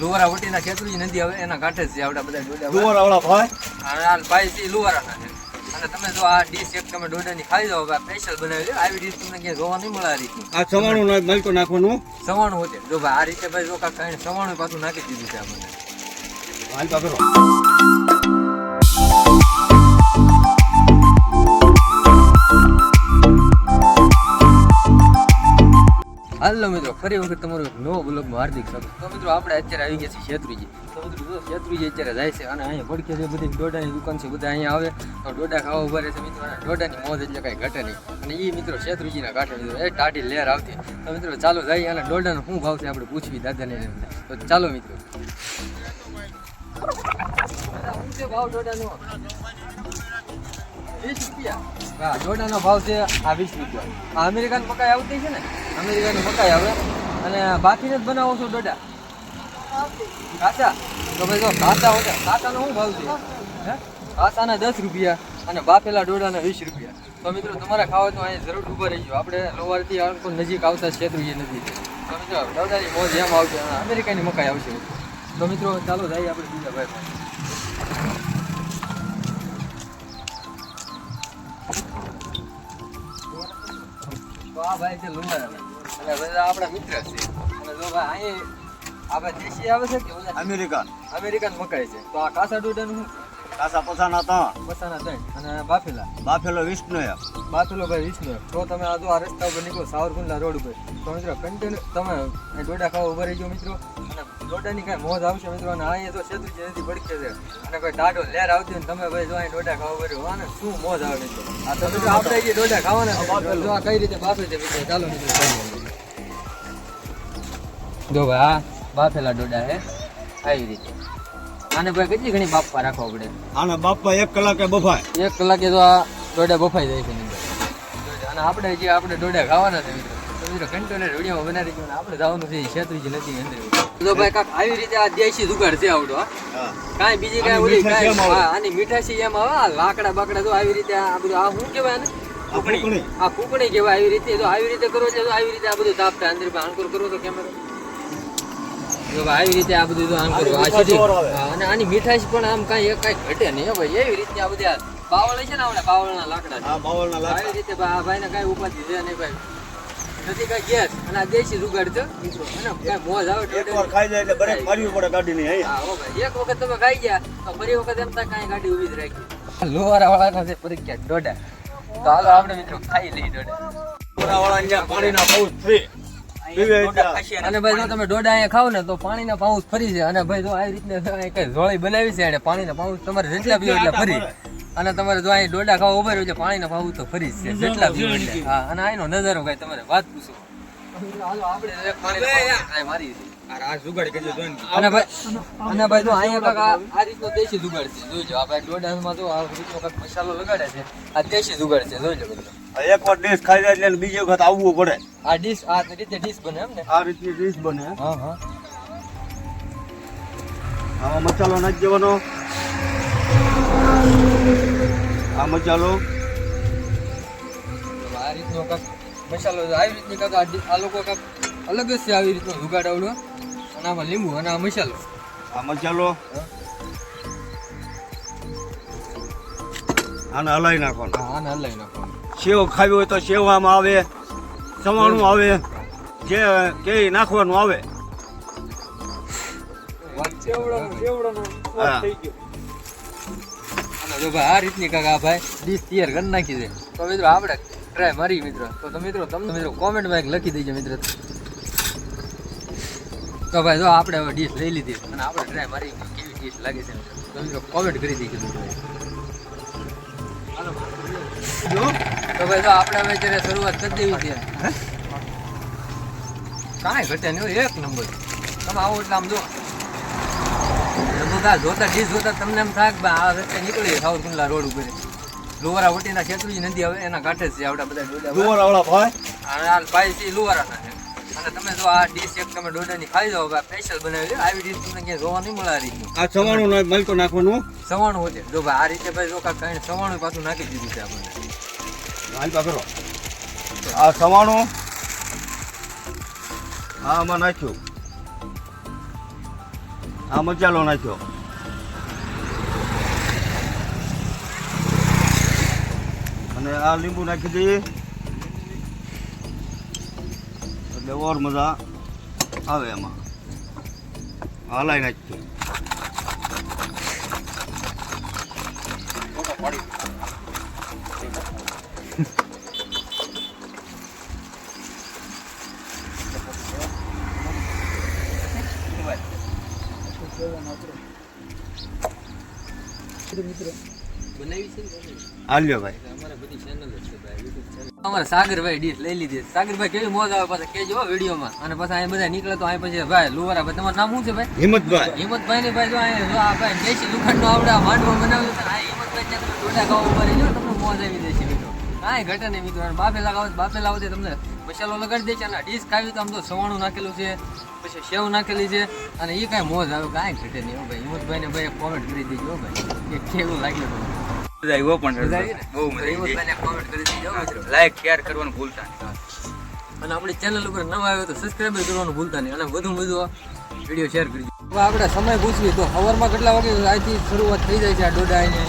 લુવારા વટીના ખેતરી નદી આવે એના કાંઠે છે આવડા બધા ડોડા. જુવારાવાળા ભાઈ? અને આ ભાઈ છે લુવારાના છે. અને તમે જો આ ડીશ એક તમે ડોડાની ખાઈ જાઓ સ્પેશિયલ બનાવી આવી ડીશ તમને ક્યાંય જોવા નહીં મળે આ આ સવાણું મલકો નાખવાનું? સવાણું હોતે. જો ભાઈ આ રીતે ભાઈ જો કાંઈ સવાણું પાછું નાખી દીધું છે આપણને હાલ કરો. હાલો મિત્રો, ફરી વખત તમારું એક નવો બ્લોગમાં હાર્દિક સ્વાગત. તો મિત્રો, આપણે અત્યારે આવી ગયા છીએ શેત્રુજી. તો મિત્રો શેત્રુજી અત્યારે જાય છે અને અહીંયા પડખે છે, બધી ડોડાની દુકાન છે, બધા અહીંયા આવે. તો ડોડા ખાવા ઊભા રહે છે મિત્રો ડોડાની મોજ એટલે કાંઈ ઘટે નહીં. અને એ મિત્રો શેત્રુજીના કાંઠે મિત્રો એ ટાઢી લહેર આવતી. તો મિત્રો, ચાલો જઈએ અને ડોડાનો શું ભાવ છે આપણે પૂછવી દાદાને. તો ચાલો મિત્રો. છે ભાવ ડોડાનો? વીસ હા, ડોડાનો ભાવ છે આ વીસ રૂપિયા. આ અમેરિકન મકાઈ આવતી છે ને? અમેરિકાની મકાઈ આવે. અને બાકીને જ બનાવો છો ડોડા કાચા તો ભાઈ જો કાચા હોય કાચાનો શું ભાવ છે? કાચાના દસ રૂપિયા અને બાફેલા ડોડાના વીસ રૂપિયા. તો મિત્રો, તમારે ખાવા તો અહીંયા જરૂર ઊભા રહીજો. આપણે લોવારથી આણકોટ નજીક આવતા શેત્રુજી નથી. તો મિત્રો ડોડાની મોજ એમ આવશે, અમેરિકાની મકાઈ આવશે. તો મિત્રો, ચાલો જઈએ આપણે બીજા ભાઈ આ ભાઈ છે લુંગા અને બધા આપણા મિત્ર છે. અને જો ભાઈ અહીં આપણે દેશી આવે છે કે ઓલા અમેરિકા. અમેરિકન મકાઈ છે. તો આ કાસા ડોડાનું શું? કાસા પસાના ત્રણ પસાના ત્રણ. અને બાફેલા? બાફેલો વિષ્ણુ એ બાફેલો ભાઈ વિષ્ણુ તો તમે આ જો આ રસ્તા ઉપર નીકળો સાવરકુંડલા રોડ ઉપર. તો મિત્રો કન્ટિન્યુ તમે ડોડા ખાવા ઊભા રહીજો મિત્રો. અને ડોડાની કાંઈ મોજ આવશે મિત્રો. અને અહીંયા તો સેતુજી નથી પડકે છે. અને કોઈ ટાઢો લેર આવતી હોય ને તમે ભાઈ જો અહીં ડોડા ખાવા ઊભા રહ્યો અને શું મોજ આવે મિત્રો. આ તો મિત્રો આપણે જે ડોડા ખાવાના જો આ કઈ રીતે બાફે છે મિત્રો. ચાલો મિત્રો. જો ભાઈ આ બાફેલા ડોડા હે આવી રીતે. આને ભાઈ કેટલી ઘણી બાફવા રાખવા પડે? આને બાપા એક કલાકે બફાય. એક કલાકે તો આ દોડા બફાઈ જાય છે અને આપણે જે આપણે દોડા ખાવાના છે મિત્રો બનાવી દીધું આપણે જવાનું છે શેત્રુજી નથી અંદર. ભાઈ કાક આવી રીતે આ દેશી દુકાળ છે આવડો હા. કાંઈ બીજી કાંઈ ઓલી કાંઈ આની મીઠાશી એમ આવે લાકડા બાકડા તો આવી રીતે આ બધું આ શું કહેવાય આને? આ કુકણી. કહેવાય આવી રીતે તો આવી રીતે કરો છો તો આવી રીતે આ બધું તાપતા અંદર આંકર કરો તો કેમેરો જો આવી રીતે આ બધું આમ કરો આ સીધી. આવે. અને આની મીઠાશ પણ આમ કાંઈ કઈ કાંઈ ઘટે નહીં ભાઈ. એવી રીતે આ બધી બાવળ છે ને આપણે બાવળના લાકડા હા બાવળના આવી લાકડા. રીતે ભા- આ ભાઈને કાંઈ ઉપાધિ છે નહીં ભાઈ. નથી કાંઈ ગેસ અને આ દેશી જુગાડ છે અને કાંઈ મોજ આવે એકવાર ખાઈ જાય એટલે બ્રેક મારવી પડે ગાડીની અહીંયા હા, હો ભાઈ. એક વખત તમે ખાઈ ગયા તો ફરી વખત એમ થાય કાંઈ ગાડી ઊભી જ રાખી. લોહારા વાળાનો છે પરીક્ષા દોઢા. તો હાલો આપણે મિત્રો ખાઈ લઈએ દોઢા. વાળા અહીંયા પાણીના પાઉચ ફ્રી અને ભાઈ જો તમે ડોડા અહીંયા ખાવ ને તો પાણીના પાઉસ ફરી છે અને ભાઈ જો આવી રીતે કઈ જોળી બનાવી છે અને પાણીના પાઉસ તમારે જેટલા પીવો એટલે ફરી. અને તમારે જો અહીં ડોડા ખાવા ઊભા રહ્યો છે પાણીના પાઉસ તો ફરી જ છે જેટલા પીવો એટલે. હા અને આનો નજારો કઈ તમારે વાત પૂછો. મસાલો લગાડે છે. આ દેશી જુગાડ છે જોઈ લો બધું એકવાર ડીશ ખાઈ જાય એટલે બીજી વખત આવવું પડે. આ ડીશ આ રીતે ડીશ બને એમ ને? આ રીતની ડીશ બને. હા હા. આમાં મસાલો નાખી દેવાનો. આ મસાલો. આ રીતનો કાક મસાલો આવી રીતની કાંક આ લોકો કાક અલગ જ છે આવી રીતનો જુગાડાવડો અને આમાં લીંબુ અને આ મસાલો. આ મસાલો. આને હલાવી નાખવાનો. આને હલાવી નાખવાનું. સેવ ખાવી હોય તો સેવામાં આવે સવાણું આવે જે કે નાખવાનું આવે. જો ભાઈ આ રીતની કાકા ભાઈ ડીશ તૈયાર કરી નાખી દે તો મિત્રો આપણે ટ્રાય મારી મિત્રો. તો તમે મિત્રો તમને મિત્રો કોમેન્ટમાં એક લખી દેજો મિત્રો. તો ભાઈ જો આપણે હવે ડીશ લઈ લીધી અને આપણે ટ્રાય મારી કેવી ડીશ લાગે છે. તો મિત્રો કોમેન્ટ કરી દેજો. મિત્રો તો ભાઈ તો આપણે હવે અત્યારે શરૂઆત કરી દેવી છે. કાંઈ ઘટે નહીં એક નંબર. તમે આવો એટલે આમ જો. જોતા જોતા ડીશ જોતા તમને એમ થાય કે આ રસ્તે સાઉથ કુંડલા રોડ ઉપર. લુવારા વટીના શેત્રુજી નદી આવે એના કાંઠે છે આપણા બધા ડોડા. જુવારવાળા ભાઈ? અને આ ભાઈ છે લુવારાના છે. અને તમે જો આ ડીશ એક તમે ડોડાની ખાઈ જાઓ સ્પેશિયલ બનાવી આવી ડીશ તમને ક્યાંય જોવા નહીં મળે આ રીતનું. આ સવાણું મલકો નાખવાનું? સવાણું હોતે. જો ભાઈ આ રીતે ભાઈ જો કાંઈ સવાણું પાછું નાખી દીધું છે આપણને. હાલતા કરો. આ સવાણું હા આમાં નાખ્યું. આ મચાલો નાખ્યો. અને આ લીંબુ નાખી દઈએ. એટલે ઓર મજા આવે એમાં. હલાઈ નાખીએ. YouTube channel. અમારે સાગરભાઈ ડીશ લઈ લીધી. સાગરભાઈ કેવી મોજ આવે પાછા કેજો વિડીયોમાં. અને પછી અહીંયા બધા નીકળે તો અહીં પછી ભાઈ લુવારા ભાઈ તમારું નામ શું છે ભાઈ? હિંમતભાઈ. હિંમતભાઈ ને ભાઈ જો અહીંયા જો આ ભાઈ દેશી લુખંડ નો આવડે માંડવો બનાવ્યો છે આ હિંમતભાઈ ત્યાં તમે ડોડા ખાવા ઊભા રહેજો તમને મોજ આવી જશે મિત્રો. કાંઈ ઘટે નહીં મિત્રો. બાફે લગાવો બાફે લાવો તમને મસાલો લગાડી દે છે અને ડીશ ખાવી તો આમ તો સવાણું નાખેલું છે પછી સેવ નાખેલી છે અને એ કાંઈ મોજ આવે કાંઈ ઘટે નહીં ભાઈ. હિંમતભાઈ ને ભાઈ કોમેન્ટ કરી દીધી હો ભાઈ. કે કેવું લાગ્યું મજા પણ મજા આવી ને? બહુ મજા લાઈક શેર કરવાનું ભૂલતા નહીં. અને આપણી ચેનલ ઉપર નવા આવ્યો તો સબસ્ક્રાઇબ કરવાનું ભૂલતા નહીં. અને વધુ વધુ વીડિયો શેર કરજો હવે આપણે સમય પૂછવી તો સવારમાં કેટલા વાગે આજથી શરૂઆત થઈ જાય છે આ ડોડા ને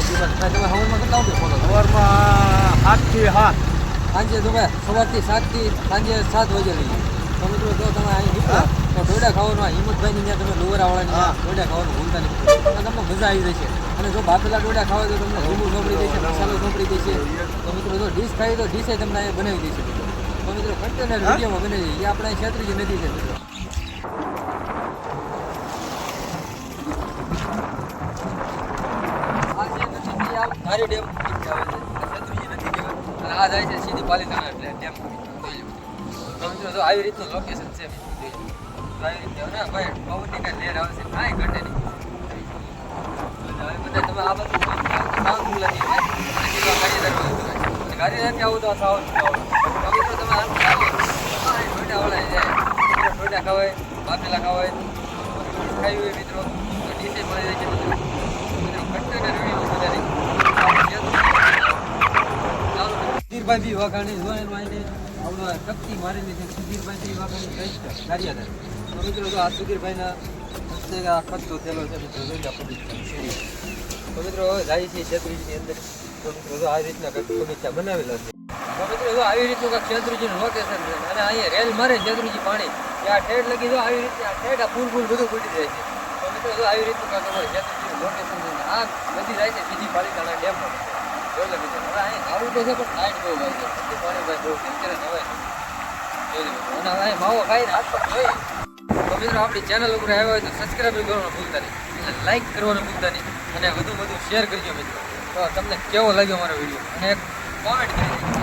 તમે સવારમાં કેટલા વાગે કરો? સવારમાં સાતથી સાત. સાંજે તમે સવારથી સાતથી સાંજે સાત વાગે લઈ તો મિત્રો જો તમે અહીં નીકળો તો ડોડા ખાવાનું હિંમતભાઈની ત્યાં તમે લોવરાવાળાની ત્યાં ડોડા ખાવાનું ભૂલતા નહીં. તમને મજા આવી જશે. અને જો બાફેલા ડોડા ખાવા તો તમને લીંબુ સોંપડી દેશે મસાલો સોંપડી દેશે તો મિત્રો જો ડીશ ખાવી તો ડીશે તમને અહીંયા બનાવી દેશે તો મિત્રો કન્ટેનર વિડીયોમાં બને છે એ આપણે છેત્રીજી નદી છે મિત્રો. આ ધારી ડેમ. અને જાય છે સીધી પાલીતાણા એટલે ડેમ તો મિત્રો જો આવી રીતનું લોકેશન છે આવી રીતે ને ભાઈ પવનની કાંઈ લહેર આવે છે કાંઈ ઘટે નહીં. ગાડીદારથી આવું તો વીડિયો બધા સુધીરભાઈ વાઘાણી જોયેલું આઈને આવડો છે, સુધીરભાઈ વાઘાણી જો આ સુધીરભાઈના ખર્ચો થયેલો છે અંદર. તો આ રીતના કંઈક બગીચા છે. તો આવી રીતનું કંઈક છેત્રીજીનું લોકેશન છે, અને અહીંયા રેલ મારે છેત્રીજી પાણી. ત્યાં ઠેઠ લગી જો આવી રીતે આ ઠેઠ, આ ફૂલ ફૂલ બધું ફૂટી જાય છે. તો આવી રીતનું કંઈક અમારે છેત્રીજીનું આ બધી જાય છે બીજી પાલિતાણા ડેમમાં જોઈ લો મિત્રો, હવે અહીંયા આવું તો છે, પણ લાઈટ બહુ ભાઈ છે. પાણી ભાઈ બહુ અત્યારે નવાય. અને હવે માવો ખાઈને હાથ ધોઈ. તો મિત્રો, આપણી ચેનલ ઉપર આવ્યા હોય તો સબસ્ક્રાઈબ કરવાનું ભૂલતા નહીં. અને લાઈક કરવાનું ભૂલતા નહીં. અને વધુ વધુ શેર કરજો મિત્રો. તો તમને કેવો લાગ્યો મારો વીડિયો અને કોમેન્ટ કરી